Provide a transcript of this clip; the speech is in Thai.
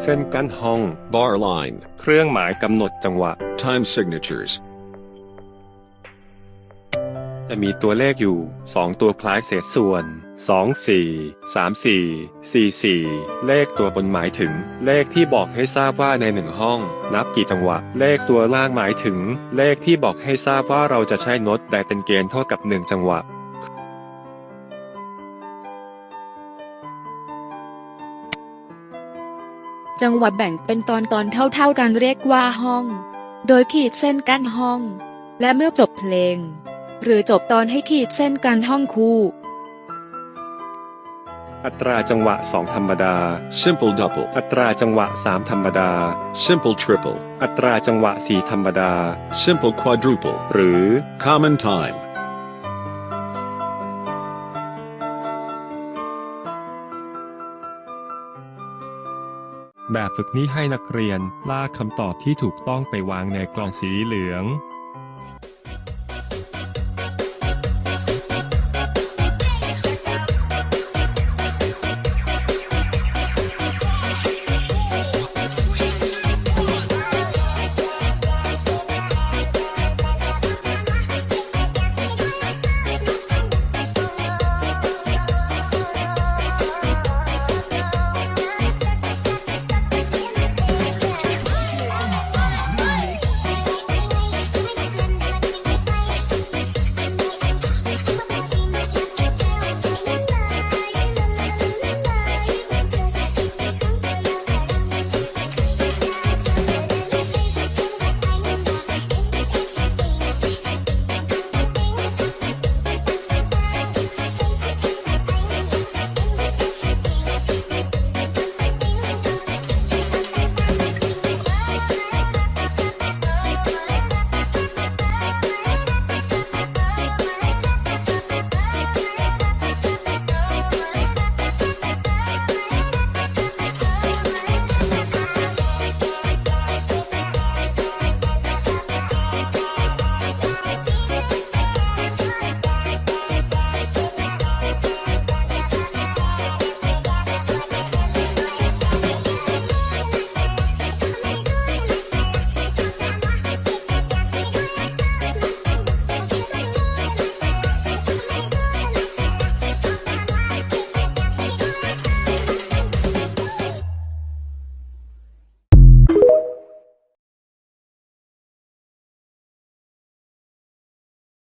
เส้นกั้นห้อง bar line, เครื่องหมายกำหนดจังหวะ time signatures, จะมีตัวเลขอยู่ 2 ตัวคล้ายเศษส่วน 2 4 3 4 4 4 เลขตัวบนหมายถึง เลขที่บอกให้ทราบว่าในหนึ่งห้อง นับกี่จังหวะ เลขตัวล่างหมายถึง เลขที่บอกให้ทราบว่าเราจะใช้โน้ตใดเป็นเกณฑ์เท่ากับ 1 จังหวะ จังหวะแบ่งเป็นตอนตอนเท่าๆกันเรียกว่าห้อง โดยขีดเส้นกั้นห้อง และเมื่อจบเพลง หรือจบตอนให้ขีดเส้นกั้นห้องคู่ อัตราจังหวะ 2 ธรรมดา simple double, อัตราจังหวะ 3 ธรรมดา simple triple, อัตราจังหวะ 4 ธรรมดา simple quadruple, หรือ common time, แบบฝึกนี้ให้นักเรียนลากคำตอบที่ถูกต้องไปวางในกล่องสีเหลือง